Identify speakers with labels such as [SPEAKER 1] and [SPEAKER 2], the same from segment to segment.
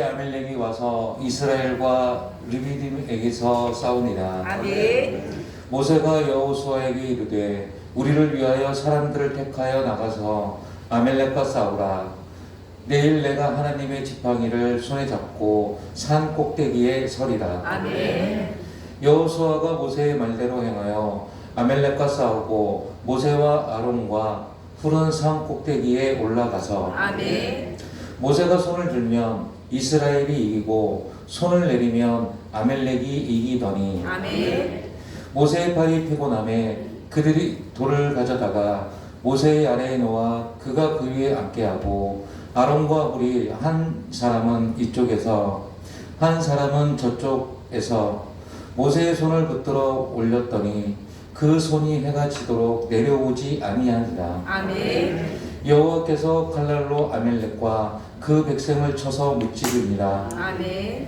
[SPEAKER 1] 아멜렉이 와서 이스라엘과 르비딤에게서 싸우니라.
[SPEAKER 2] 아멘.
[SPEAKER 1] 모세가 여호수아에게 이르되 우리를 위하여 사람들을 택하여 나가서 아멜렉과 싸우라. 내일 내가 하나님의 지팡이를 손에 잡고 산 꼭대기에 서리라.
[SPEAKER 2] 아멘.
[SPEAKER 1] 여호수아가 모세의 말대로 행하여 아멜렉과 싸우고 모세와 아론과 푸른 산 꼭대기에 올라가서
[SPEAKER 2] 아멘.
[SPEAKER 1] 모세가 손을 들면 이스라엘이 이기고 손을 내리면 아멜렉이 이기더니
[SPEAKER 2] 아멘.
[SPEAKER 1] 모세의 팔이 피곤함에 그들이 돌을 가져다가 모세의 아래에 놓아 그가 그 위에 앉게 하고 아론과 우리 한 사람은 이쪽에서 한 사람은 저쪽에서 모세의 손을 붙들어 올렸더니 그 손이 해가 지도록 내려오지 아니하니라
[SPEAKER 2] 아멘.
[SPEAKER 1] 여호와께서 칼날로 아멜렉과 그 백성을 쳐서 무찌르니라
[SPEAKER 2] 아멘.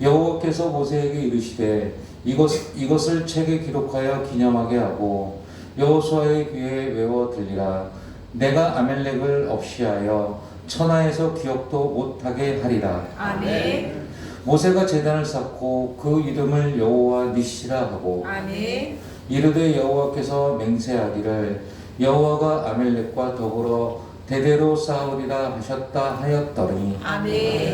[SPEAKER 1] 여호와께서 모세에게 이르시되 이것 이것을 책에 기록하여 기념하게 하고 여호수아의 귀에 외워 들리라 내가 아멜렉을 없이하여 천하에서 기억도 못하게 하리라
[SPEAKER 2] 아멘.
[SPEAKER 1] 모세가 제단을 쌓고 그 이름을 여호와 니시라 하고
[SPEAKER 2] 아멘.
[SPEAKER 1] 이르되 여호와께서 맹세하기를 여호와가 아멜렉과 더불어 대대로 싸우리라 하셨다 하였더니
[SPEAKER 2] 아멘.